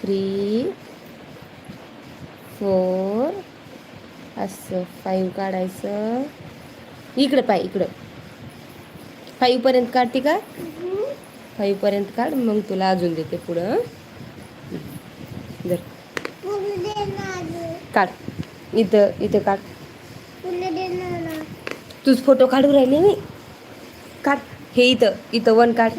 Three four असं five काढायचं. इकडं पाय इकडं. फाईव्हपर्यंत काढते का? फाईव्हपर्यंत काढ मग तुला अजून देते पुढं. जर काढ. इथं इथं काढ. तूच फोटो काढू राहिले मी काढ. हे इथं इथं वन काढ.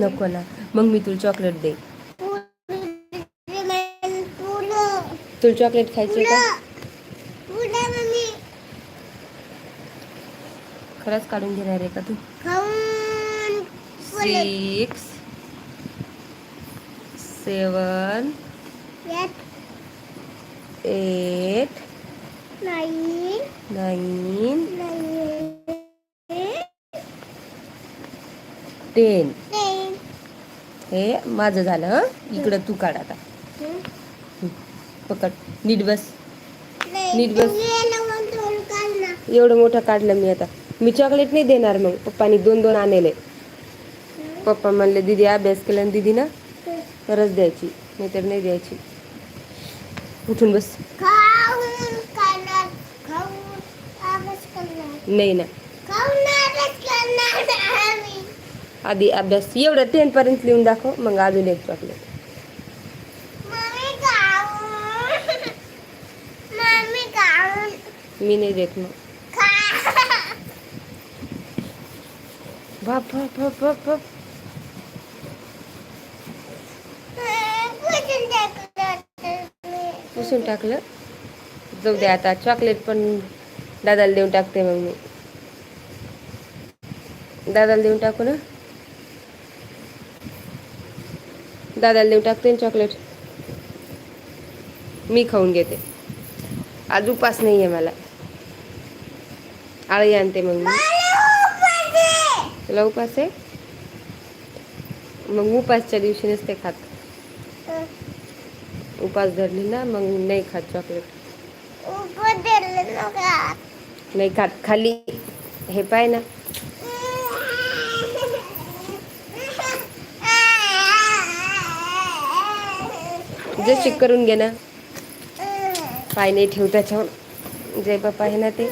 नको ना. मग मी तुला चॉकलेट दे. तुला चॉकलेट खायचे का? खरंच काढून घेणार आहे का तू? Six seven eight nine ten हे माझं झालं हं? इकडं तू काढ आता. पकड. नीट बस. नीट बस. एवढं मोठं काढलं मी आता. मी चॉकलेट नाही देणार मग. पप्पानी दोन दोन आणले पप्पा म्हणले दीदी अभ्यास केला ना दीदी ना तरच द्यायची नाहीतर नाही द्यायची. उठून बस. नाही ना. आधी अभ्यास एवढं टेन पर्यंत लिहून दाखव मग अजून एक चॉकलेट मी नाही देत मग. बाप बाप बाप पुसून टाकलं. जाऊ दे आता चॉकलेट पण दादाला देऊन टाकते मग मी. दादाला देऊन टाकू ना? दादाला देऊन टाकते चॉकलेट मी खाऊन घेते. आज उपास नाही आहे मला. आळी आणते मग मी. तुला उपास आहे? मग उपासच्या दिवशी नसते खात. उपास धरली ना मग नाही खात चॉकलेट नाही खात. खाली. हे पाय ना. ॲडजस्ट करून घे ना. पाय नाही ठेव त्याच्यावर. जे बाप्पा आहे ना ते.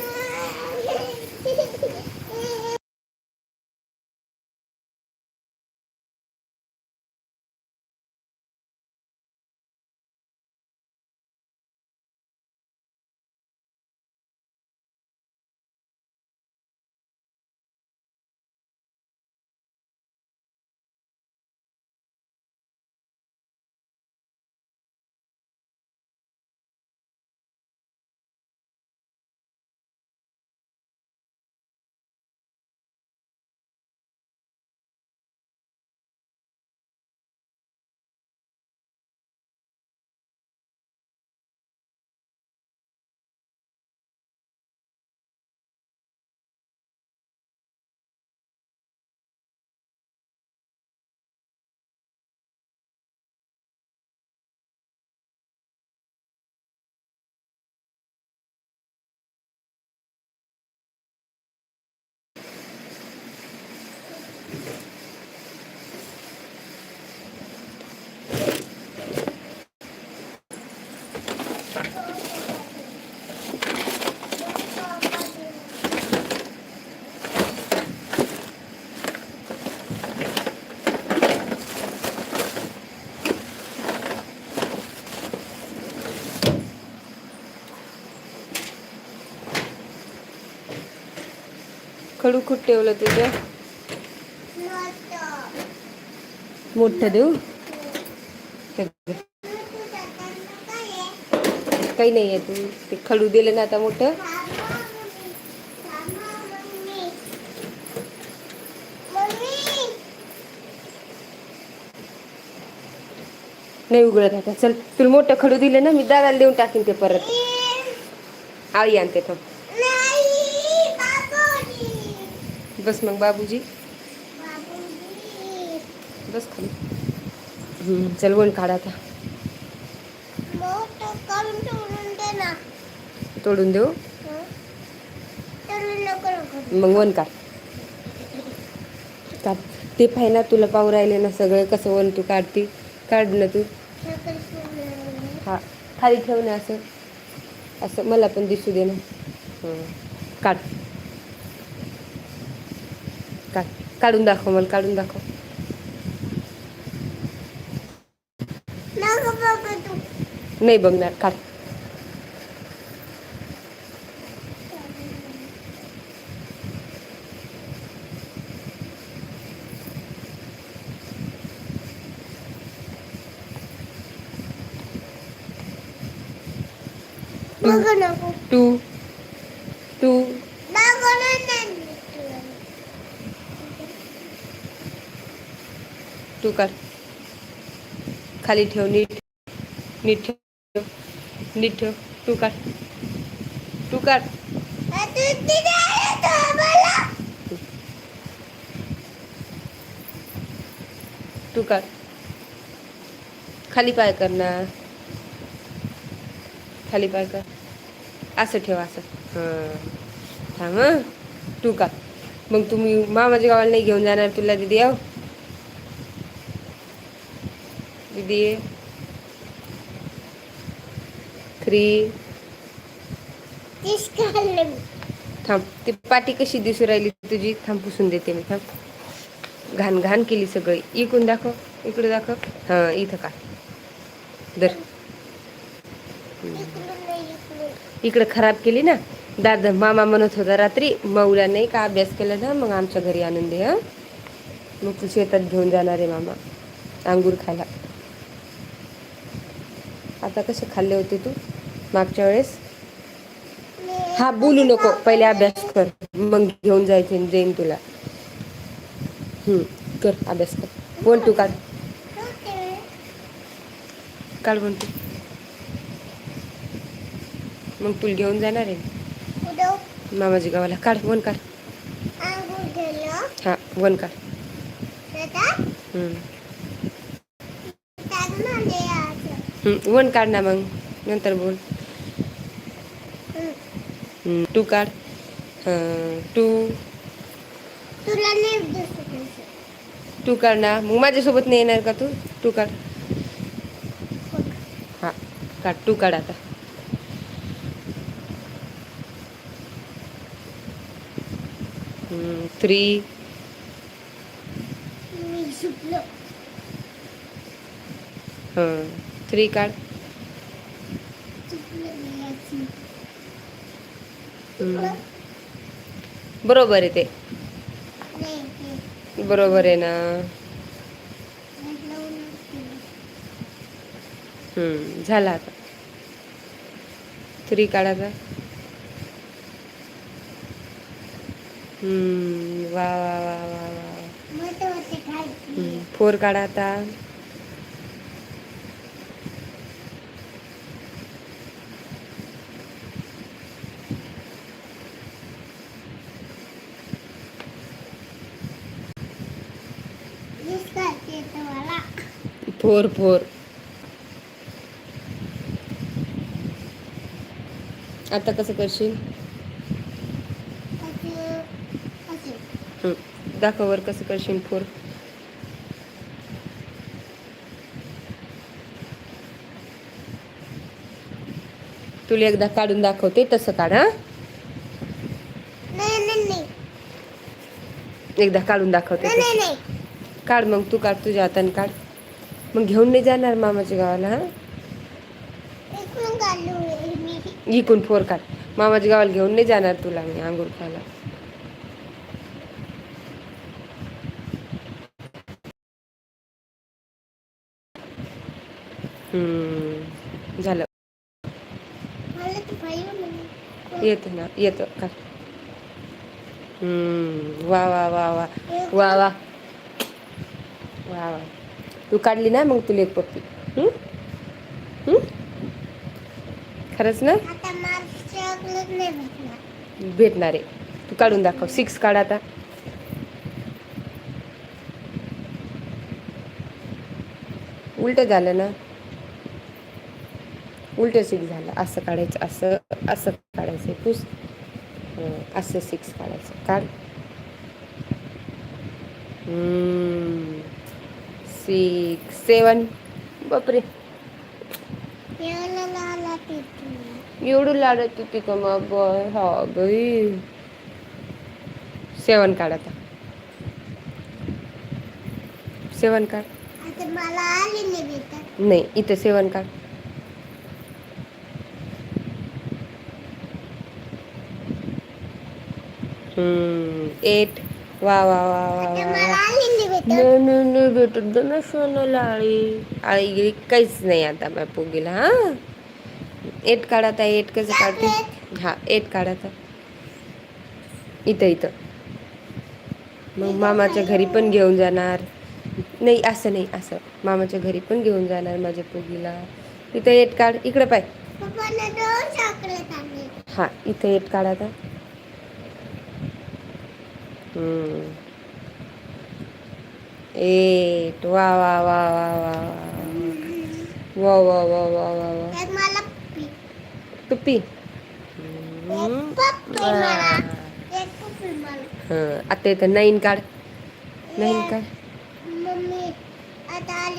खडू खूप ठेवलं तुझं मोठं देऊ हे बघ. काही नाही आहे. तू ते खडू दिलं ना आता मोठं. नाही उघडत आता. चल तुला मोठं खडू दिलं ना मी दादाला देऊन टाकीन ते परत. आळी आणते तो बस मग बाबूजी. बस खाली. चल वन काढा आता. ना. तोडून देऊ? मग वन काढ. काढ. ते पाहिना तुला पाहू राहिले ना सगळं कसं वन तू काढते. काढ ना तू. हा खाली ठेव ना असं. असं मला पण दिसू दे ना. काढ. काढ. काढून दाखव मला काढून दाखव. नाही बघणार. काढ. टू टू टू तू कर. खाली ठेव नीट. नीट ठेव. नीट ठेव. तू कर. तू कर. तू कर. खाली पाय कर ना. खाली पाय कर. असं ठेव असं. हां. थांब तू टू मग तुम्ही मामाच्या गावाला नाही घेऊन जाणार तुला दिदी आहो दिदी. थ्री. थांब ती पाटी कशी दिसू राहिली तुझी? थांब पुसून देते मी थांब. घाण घाण केली सगळी. इकडून दाखव इकडे दाखव. हां इथं का दर इकडे खराब केली ना. दादा मामा म्हणत होता रात्री मौला नाही का अभ्यास केला ना मग आमच्या घरी आणून दे मग तू शेतात घेऊन जाणार आहे मामा अंगूर खायला. आता कसे खाल्ले होते तू मागच्या वेळेस? हा बोलू नको. पहिले अभ्यास कर. मग घेऊन जायचे आणि तुला. हम्म, कर अभ्यास कर. बोल तू काढ ओके. काढ वन मग तुला घेऊन जाणार आहे. मामाजी गावाला. काढ वन काढ. हा वन काढ. ते वन काढ ना मग. नंतर बोल. हं. टू काढ. हां, टू. टू काढ ना. मग माझ्यासोबत नाही येणार का तू? टू काढ. हा काढ. टू काढ आता. थ्री थ्री काढ. बरोबर आहे ते. बरोबर आहे ना. झाला आता. थ्री काढायचा वा वा वा वा वा फोर काढा आता. Four four. आता कसं करशील? दाखव वर कसं करशील फोर. तुला एकदा काढून दाखवते तसं काढ हा. नाही, नाही, नाही. एकदा काढून दाखवते. काढ मग तू काढ तुझ्या हाताने काढ. मग घेऊन नाही जाणार मामाच्या गावाला हा. इकून फोर काढ. मामाच्या गावाला घेऊन नाही जाणार तुला मी अंगूर खायला. झालं. येतं ना येतं हम्म, वा वा वा वा. वा वा. वा वा. तू काढली ना मग तुला एक पप्पी? खरंच ना. भेटणार. आहे. तू काढून दाखव. सिक्स काढ आता. उलट झालं ना? उलट सिक्स झालं. असं काढायचं असं असं काढायचं पुस असं सिक्स काढायचं. काढ सिक्स सेवन बापरे. एवढं लाडत होती का मग हा बाई. सेवन काढ आता. सेवन काढ. आता मला आली नाही भेटत. नाही इथं सेवन काढ. एट. वा वा वा वा आता नाही भेटत ना सोनाला आळी. आळी गिळी काहीच नाही आता माझ्या पोगीला हा? एट काढाता एट कसं काढते? हा एट काढाता इथं इथं. मग मामाच्या घरी पण घेऊन जाणार. नाही असं नाही असं. मामाच्या घरी पण घेऊन जाणार माझ्या पोगीला इथं एट काढ इकडे पाय. हा इथं एट काढ आता. एट वा वा वा वा वा वा. वा वा वा वा वा हं, आता इथं नाईन काढ नाईन काढ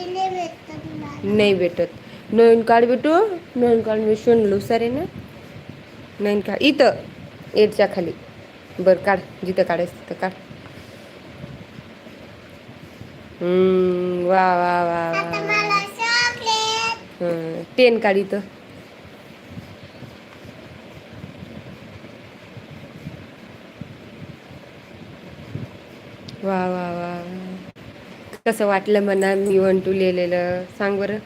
नाही भेटत मला नाही भेटत. नवीन काढ भेटू नवीन काढ मी शोनलो सारे ना? नवीन काढ इथं एटच्या खाली. बरं काढ जिथं काढायचं तिथं काढ. वा वा वा वा टेन काढ इथं. वा वा वा वा. कसं वाटलं म्हणा मी वन टू लिहिलेलं? सांग बरं.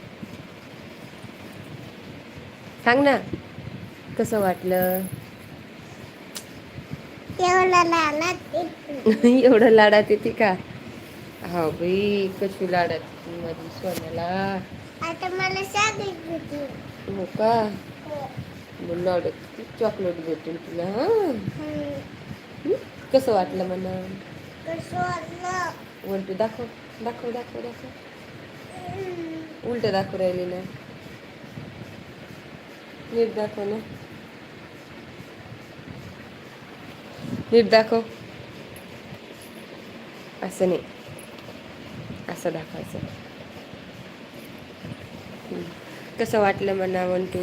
सांग ना. कसं वाटलं? एवढा लाडात येते का? हा बाई कशी लाडात माझी सोन्याला? आता मला भेटली. हो का? मग लाडात चॉकलेट भेटेल तुला हा? हम्म. कसं वाटलं म्हणा? कसं वाटलं? वन टू दाखव दाखव दाखव. दाखव. उलट दाखव राहिली ना नीट दाखव ना. नीट दाखव असं नाही असं दाखवायचं. कसं वाटलं म्हणा वन टू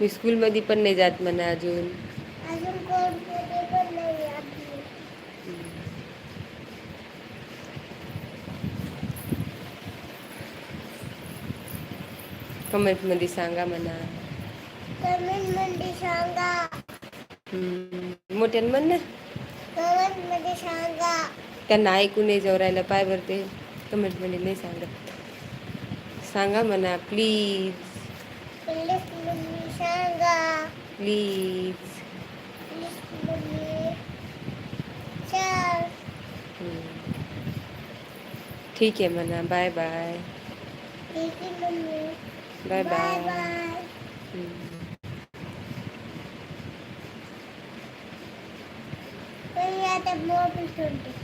मी स्कूलमध्ये पण नाही जात म्हणा अजून कमेंटमध्ये सांगा म्हणा कमेंटमध्ये सांगा. मोठ्यान म्हण ना. त्यांना ऐकू नाही जवरायला पाय भरते. कमेंटमध्ये नाही सांगत. सांगा म्हणा प्लीज प्लीज ठीक आहे म्हणा bye bye bye bye Até a.